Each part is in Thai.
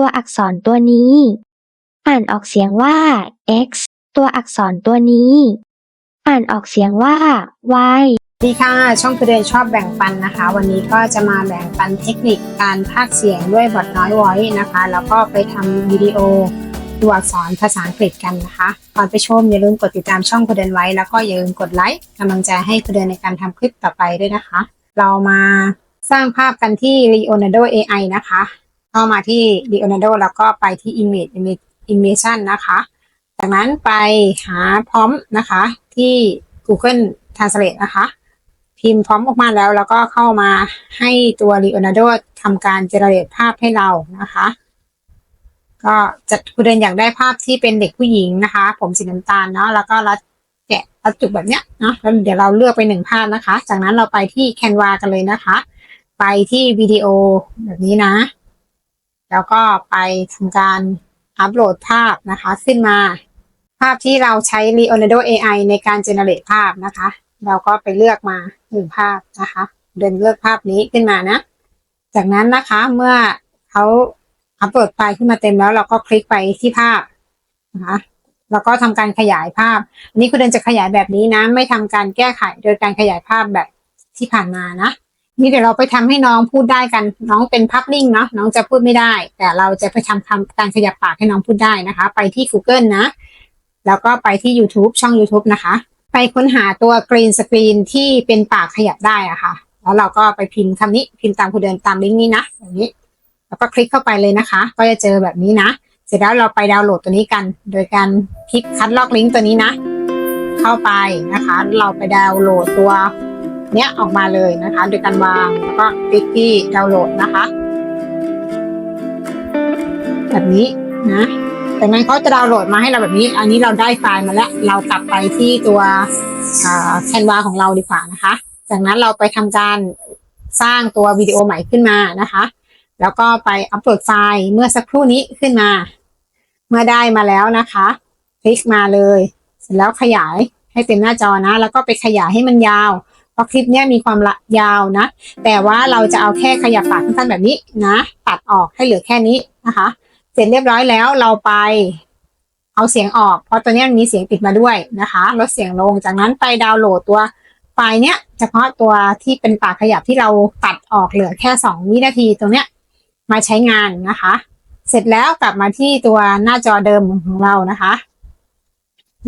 ตัวอักษรตัวนี้ อ่านออกเสียงว่า x ตัวอักษรตัวนี้ อ่านออกเสียงว่า y สวัสดีค่ะ ช่องคือเดนชอบแบ่งปันนะคะ วันนี้ก็จะมาแบ่งปันเทคนิคการพากย์เสียงด้วยบทน้อยไว้นะคะ แล้วก็ไปทำวิดีโอตัวอักษรภาษาอังกฤษกันนะคะ ก่อนไปชมอย่าลืมกดติดตามช่องคือเดินไว้ แล้วก็อย่าลืมกดไลค์กำลังใจให้คือเดินในการทำคลิปต่อไปด้วยนะคะ เรามาสร้างภาพกันที่ Leonardo AI นะคะ เข้ามาที่ Leonardo แล้วก็ไปที่ Image Image Immersion นะคะ จากนั้นไปหาพร้อมนะคะที่ Google Translate นะคะ พิมพ์พร้อมออกมาแล้ว แล้วก็เข้ามาให้ตัว Leonardo ทำการเจเนเรตภาพให้เรานะคะก็จะคุณเดินอยากได้ภาพที่เป็นเด็กผู้หญิงนะคะ ผมสีน้ำตาลเนาะแล้วก็รัดแกะรัดจุกแบบเนี้ยเนาะแล้วเดี๋ยวเราเลือกไปหนึ่งภาพนะคะ จากนั้นเราไปที่ Canva กันเลยนะคะ ไปที่วิดีโอแบบนี้นะ แล้วก็ไปทำการอัปโหลดภาพนะคะ ขึ้นมา ภาพที่เราใช้ Leonardo AI ในการเจเนเรตภาพนะคะ เราก็ไปเลือกมาหนึ่งภาพนะคะ เดินเลือกภาพนี้ขึ้นมานะ จากนั้นนะคะเมื่อเขาอัปโหลดไฟล์ขึ้นมาเต็มแล้วเราก็คลิกไปที่ภาพนะคะแล้วก็ทำการขยายภาพ อันนี้คุณเดินจะขยายแบบนี้นะ ไม่ทำการแก้ไขโดยการขยายภาพแบบที่ผ่านมานะ นี่เดี๋ยวเราไปทำให้น้องพูดได้กัน น้องเป็นภาพนิ่งเนาะน้องจะพูดไม่ได้ แต่เราจะไปทำคำการขยับปากให้น้องพูดได้นะคะ ไปที่ Google นะ แล้วก็ไปที่ YouTube ช่อง YouTube นะคะ ไปค้นหาตัว Green Screen ที่เป็นปากขยับได้อะค่ะ แล้วเราก็ไปพิมพ์คำนี้พิมพ์ตามคุณเดินตามลิงก์นี้นะแบบนี้ แล้วก็คลิกเข้าไปเลยนะคะ ก็จะเจอแบบนี้นะ เสร็จแล้วเราไปดาวน์โหลดตัวนี้กัน โดยการคลิกคัดลอกลิงก์ตัวนี้นะ เข้าไปนะคะ เราไปดาวน์โหลดตัว เนี้ยออกมาเลยนะคะ โดยการวางแล้วก็คลิกที่ดาวน์โหลดนะคะ แบบนี้นะจากนั้นเขาจะดาวน์โหลดมาให้เราแบบนี้ อันนี้เราได้ไฟล์มาแล้ว เรากลับไปที่ตัวแคนวาของเราดีกว่านะคะ จากนั้นเราไปทำการสร้างตัววิดีโอใหม่ขึ้นมานะคะ แล้วก็ไปอัปโหลดไฟล์เมื่อสักครู่นี้ขึ้นมา เมื่อได้มาแล้วนะคะ คลิกมาเลย เสร็จแล้วขยายให้เต็มหน้าจอนะ แล้วก็ไปขยายให้มันยาว ราะคลิปเนี้ยมีความละยาวนะ แต่ว่าเราจะเอาแค่ขยับปากสั้นๆแบบนี้นะ ตัดออกให้เหลือแค่นี้นะคะ เสร็จเรียบร้อยแล้วเราไปเอาเสียงออก เพราะตัวเนี้ยมันมีเสียงติดมาด้วยนะคะลดเสียงลงจากนั้นไปดาวน์โหลดตัวไฟล์เนี้ยเฉพาะตัวที่เป็นปากขยับที่เราตัดออกเหลือแค่สองวินาทีตรงเนี้ยมาใช้งานนะคะ เสร็จแล้วกลับมาที่ตัวหน้าจอเดิมของเรานะคะ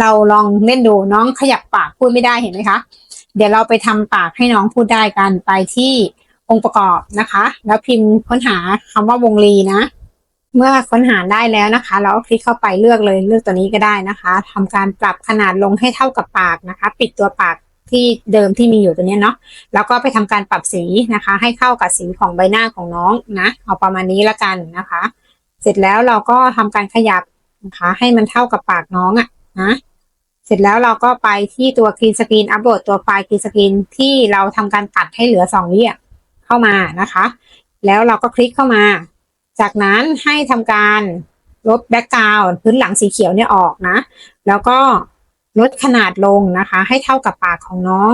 เราลองเล่นดูน้องขยับปากพูดไม่ได้เห็นไหมคะ เดี๋ยวเราไปทำปากให้น้องพูดได้กันไปที่องค์ประกอบนะคะ แล้วพิมพ์ค้นหาคำว่าวงลีนะ เมื่อค้นหาได้แล้วนะคะ เราก็คลิกเข้าไปเลือกเลยเลือกตัวนี้ก็ได้นะคะทำการปรับขนาดลงให้เท่ากับปากนะคะ ปิดตัวปากที่เดิมที่มีอยู่ตัวนี้เนาะแล้วก็ไปทำการปรับสีนะคะ ให้เข้ากับสีของใบหน้าของน้องนะเอาประมาณนี้ละกันนะคะ เสร็จแล้วเราก็ทำการขยับนะคะ ให้มันเท่ากับปากน้องอะ่ะนะ เสร็จแล้วเราก็ไปที่ตัวคลีนสกรีนอัปโหลดตัวไฟล์คลีนสกรีนที่เราทำการตัดให้เหลือสองวิอะเข้ามานะคะ แล้วเราก็คลิกเข้ามา จากนั้นให้ทำการลบแบ็กกราวด์พื้นหลังสีเขียวเนี่ยออกนะ แล้วก็ลดขนาดลงนะคะ ให้เท่ากับปากของน้อง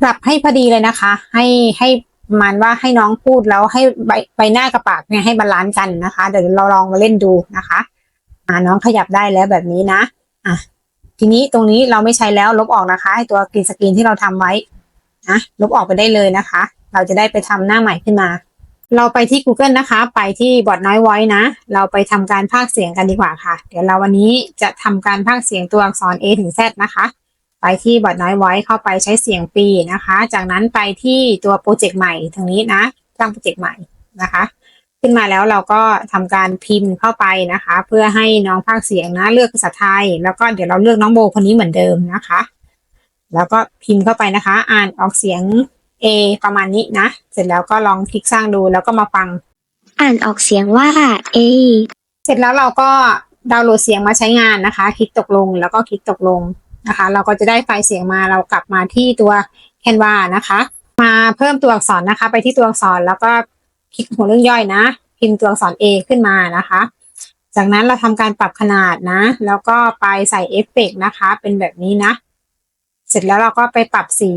ปรับให้พอดีเลยนะคะ ให้ให้ประมันว่าให้น้องพูดแล้วให้ใบใบหน้ากับปากเนี่ยให้บาลานซ์กันนะคะ เดี๋ยวเราลองมาเล่นดูนะคะ อ่าน้องขยับได้แล้วแบบนี้นะ อะ ทีนี้ตรงนี้เราไม่ใช้แล้วลบออกนะคะให้ตัวกรีนสกรีนที่เราทำไว้นะลบออกไปได้เลยนะคะ เราจะได้ไปทำหน้าใหม่ขึ้นมา เราไปที่ Google นะคะ ไปที่บอทน้อยไว้นะ เราไปทำการพากย์เสียงกันดีกว่าค่ะ เดี๋ยวเราวันนี้จะทำการพากย์เสียงตัวอักษร A ถึง Z นะคะ ไปที่บอทน้อยไว้เข้าไปใช้เสียงฟรีนะคะ จากนั้นไปที่ตัวโปรเจกต์ใหม่ทางนี้นะตั้งโปรเจกต์ใหม่นะคะ ขึ้นมาแล้วเราก็ทำการพิมพ์เข้าไปนะคะ เพื่อให้น้องพากย์เสียงนะเลือกภาษาไทย แล้วก็เดี๋ยวเราเลือกน้องโบคนนี้เหมือนเดิมนะคะ แล้วก็พิมพ์เข้าไปนะคะ อ่านออกเสียง A ประมาณนี้นะ เสร็จแล้วก็ลองคลิกสร้างดูแล้วก็มาฟัง อ่านออกเสียงว่า a เสร็จแล้วเราก็ดาวน์โหลดเสียงมาใช้งานนะคะ คลิกตกลงแล้วก็คลิกตกลงนะคะ เราก็จะได้ไฟล์เสียงมาเรากลับมาที่ตัว Canva นะคะ มาเพิ่มตัวอักษรนะคะ ไปที่ตัวอักษรแล้วก็คลิกหัวเรื่องย่อยนะ พิมพ์ตัวอักษร A ขึ้นมานะคะ จากนั้นเราทำการปรับขนาดนะ แล้วก็ไปใส่เอฟเฟกต์นะคะ เป็นแบบนี้นะ เสร็จแล้วเราก็ไปปรับสี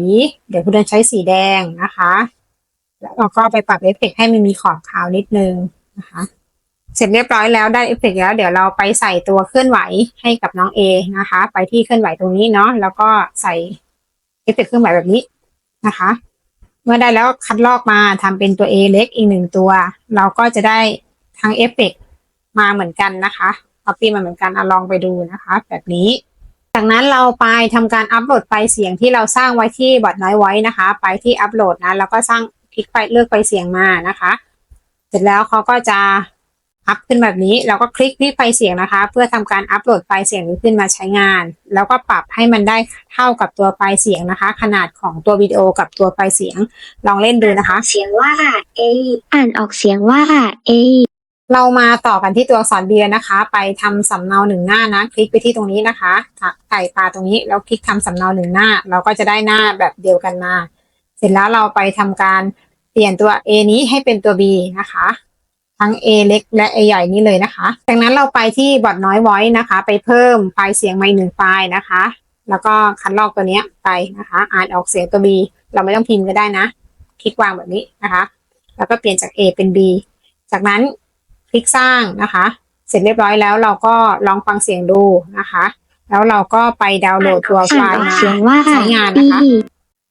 เดี๋ยวคุณเดินใช้สีแดงนะคะ แล้วเราก็ไปปรับเอฟเฟกต์ให้มันมีขอบขาวนิดนึงนะคะ เสร็จเรียบร้อยแล้วได้เอฟเฟกต์แล้ว เดี๋ยวเราไปใส่ตัวเคลื่อนไหวให้กับน้องเอนะคะ ไปที่เคลื่อนไหวตรงนี้เนาะ แล้วก็ใส่เอฟเฟกต์เคลื่อนไหวแบบนี้นะคะ เมื่อได้แล้วคัดลอกมาทำเป็นตัว A เล็กอีกหนึ่งตัว เราก็จะได้ทั้งเอฟเฟกมาเหมือนกันนะคะคอปปีมาเหมือนกันอลองไปดูนะคะ แบบนี้ จากนั้นเราไปทำการอัปโหลดไฟล์เสียงที่เราสร้างไว้ที่บอทน้อยไว้นะคะ ไปที่อัปโหลดนะแล้วก็สร้างคลิกไปเลือกไฟล์เสียงมานะคะ เสร็จแล้วเขาก็จะ อัพขึ้นแบบนี้เราก็คลิกที่ไฟล์เสียงนะคะ เพื่อทำการอัปโหลดไฟล์เสียงนี้ขึ้นมาใช้งาน แล้วก็ปรับให้มันได้เท่ากับตัวไฟล์เสียงนะคะ ขนาดของตัววิดีโอกับตัวไฟล์เสียง ลองเล่นดูนะคะ เสียงว่า A อ่านออกเสียงว่า A เรามาต่อกันที่ตัวอักษร B เลยนะคะ ไปทำสำเนาหนึ่งหน้านะ คลิกไปที่ตรงนี้นะคะใส่ปลาตรงนี้แล้วคลิกทำสำเนาหนึ่งหน้า เราก็จะได้หน้าแบบเดียวกันมา เสร็จแล้วเราไปทำการเปลี่ยนตัว A นี้ให้เป็นตัว B นะคะ ทั้ง A เล็กและ A ใหญ่นี้เลยนะคะ จากนั้นเราไปที่บอทน้อยไว้นะคะ ไปเพิ่มไฟล์เสียงมาอีกหนึ่งไฟล์นะคะ แล้วก็คัดลอกตัวเนี้ยไปนะคะอ่านออกเสียงตัว B เราไม่ต้องพิมพ์ก็ได้นะ คลิกวางแบบนี้นะคะ แล้วก็เปลี่ยนจาก A เป็น B จากนั้นคลิกสร้างนะคะ เสร็จเรียบร้อยแล้วเราก็ลองฟังเสียงดูนะคะ แล้วเราก็ไปดาวน์โหลดตัวไฟอ่านล์ออกมาเสียงว่าใช้งาน B นะคะ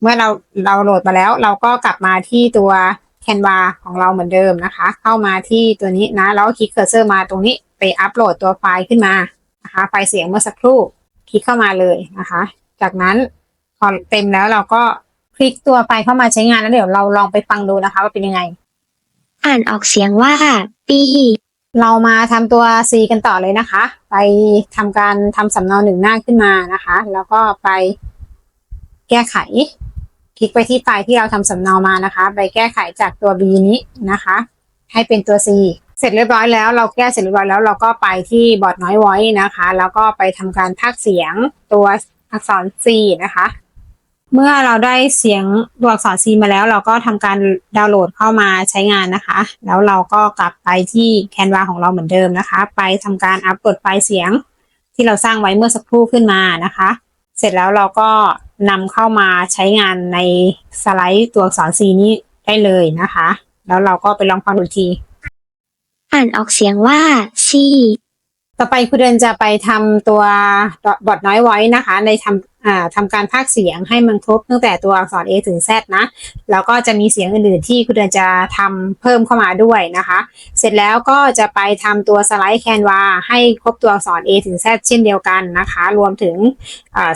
เมื่อเราเราโหลดมาแล้ว เราก็กลับมาที่ตัว แคนวาของเราเหมือนเดิมนะคะ เข้ามาที่ตัวนี้นะ แล้วคลิกเคอร์เซอร์มาตรงนี้ไปอัปโหลดตัวไฟล์ขึ้นมานะคะไฟล์เสียงเมื่อสักครู่คลิกเข้ามาเลยนะคะ จากนั้นพอเต็มแล้วเราก็คลิกตัวไฟล์เข้ามาใช้งานแล้วเดี๋ยวเราลองไปฟังดูนะคะ ว่าเป็นยังไง อ่านออกเสียงว่า B เรามาทำตัว C กันต่อเลยนะคะ ไปทำการทำสำเนาหนึ่งหน้าขึ้นมานะคะ แล้วก็ไปแก้ไข คลิกไปที่ไฟล์ที่เราทำสำเนามานะคะ ไปแก้ไขจากตัว B นี้นะคะ ให้เป็นตัว C เสร็จเรียบร้อยแล้วเราแก้เสร็จเรียบร้อยแล้วเราก็ไปที่บอร์ดน้อยไว้นะคะ แล้วก็ไปทำการพากเสียงตัวอักษร C นะคะ เมื่อเราได้เสียงตัวอักษร C มาแล้ว เราก็ทำการดาวน์โหลดเข้ามาใช้งานนะคะ แล้วเราก็กลับไปที่แคนวาของเราเหมือนเดิมนะคะ ไปทำการอัปโหลดไฟล์เสียงที่เราสร้างไว้เมื่อสักครู่ขึ้นมานะคะ เสร็จแล้วเราก็ นำเข้ามาใช้งานในสไลด์ตัวอักษร C นี้ได้เลยนะคะ แล้วเราก็ไปลองฟังดูที อ่านออกเสียงว่า C ต่อไปคุณเดินจะไปทำตัวบอทน้อยไว้นะคะ ในทำทำการพากเสียงให้มันครบตั้งแต่ตัวอักษร A ถึง Z นะ แล้วก็จะมีเสียงอื่นๆที่คุณเดินจะทำเพิ่มเข้ามาด้วยนะคะ เสร็จแล้วก็จะไปทำตัวสไลด์แคนวาให้ครบตัวอักษร A ถึง Z เช่นเดียวกันนะคะ รวมถึง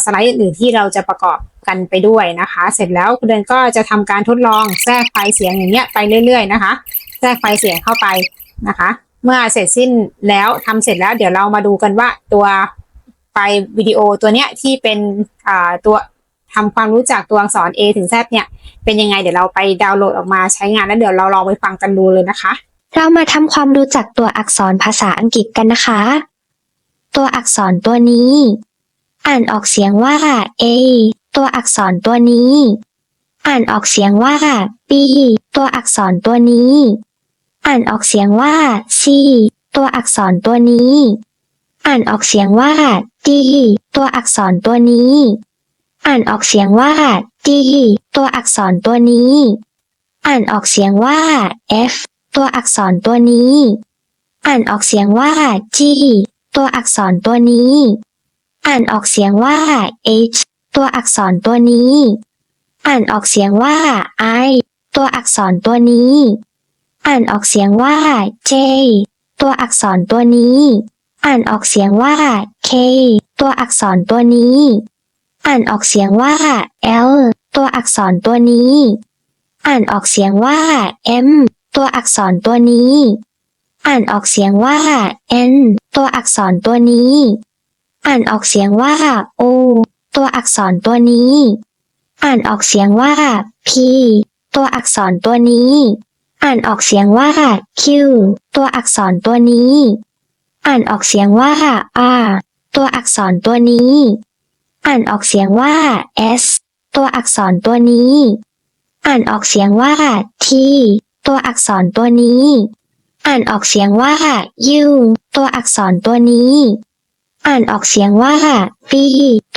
สไลด์อื่นๆที่เราจะประกอบกันไปด้วยนะคะ เสร็จแล้วคุณเดินก็จะทำการทดลองแทรกไฟเสียงอย่างเงี้ยไปเรื่อย ๆ นะคะ แทรกไฟเสียงเข้าไปนะคะ เมื่อเสร็จสิ้นแล้วทำเสร็จแล้ว เดี๋ยวเรามาดูกันว่าตัวไฟล์วิดีโอตัวเนี้ยที่เป็นอ่าตัวทำความรู้จักตัวอักษร A ถึง Z เนี่ย เป็นยังไงเดี๋ยวเราไปดาวน์โหลดออกมาใช้งานแล้วเดี๋ยวเราลองไปฟังกันดูเลยนะคะ เรามาทำความรู้จักตัวอักษรภาษาอังกฤษกันนะคะ ตัวอักษรตัวนี้ อ่านออกเสียงว่า A ตัวอักษรตัวนี้ อ่านออกเสียงว่า B ตัวอักษรตัวนี้ อ่านออกเสียงว่า C ตัวอักษรตัวนี้ อ่านออกเสียงว่า D ตัวอักษรตัวนี้ อ่านออกเสียงว่า D ตัวอักษรตัวนี้ อ่านออกเสียงว่า F ตัวอักษรตัวนี้ อ่านออกเสียงว่า G ตัวอักษรตัวนี้ อ่านออกเสียงว่า H ตัวอักษรตัวนี้ อ่านออกเสียงว่า I ตัวอักษรตัวนี้ อ่านออกเสียงว่า J ตัวอักษรตัวนี้ อ่านออกเสียงว่า K ตัวอักษรตัวนี้ อ่านออกเสียงว่า L ตัวอักษรตัวนี้ อ่านออกเสียงว่า M ตัวอักษรตัวนี้ อ่านออกเสียงว่า N ตัวอักษรตัวนี้ อ่านออกเสียงว่า O ตัวอักษรตัวนี้ อ่านออกเสียงว่า P ตัวอักษรตัวนี้ อ่านออกเสียงว่า Q ตัวอักษรตัวนี้ อ่านออกเสียงว่า R ตัวอักษรตัวนี้ อ่านออกเสียงว่า S ตัวอักษรตัวนี้ อ่านออกเสียงว่า T ตัวอักษรตัวนี้ อ่านออกเสียงว่า U ตัวอักษรตัวนี้ อ่านออกเสียงว่า V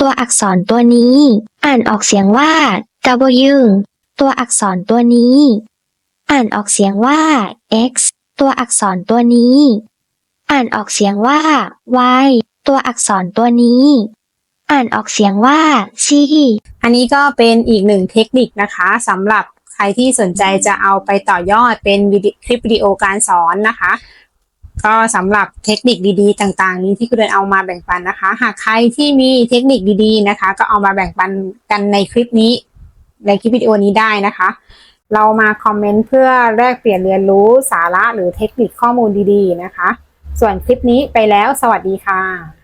ตัวอักษรตัวนี้ อ่านออกเสียงว่า W ตัวอักษรตัวนี้ อ่านออกเสียงว่า X ตัวอักษรตัวนี้ อ่านออกเสียงว่า y ตัวอักษรตัวนี้ อ่านออกเสียงว่าชีอันนี้ก็เป็นอีกหนึ่งเทคนิคนะคะสำหรับใครที่สนใจจะเอาไปต่อยอดเป็นวิดีคลิปวิดีโอการสอนนะคะ ก็สำหรับเทคนิคดีๆ ต่างๆ นี้ที่คุณเรนเอามาแบ่งปันนะคะ หากใครที่มีเทคนิคดีๆนะคะ ก็เอามาแบ่งปันกันในคลิปนี้ ในคลิปวิดีโอนี้ได้นะคะ เรามาคอมเมนต์เพื่อแลกเปลี่ยนเรียนรู้สาระหรือเทคนิคข้อมูลดีๆนะคะ ส่วนคลิปนี้ไปแล้วสวัสดีค่ะ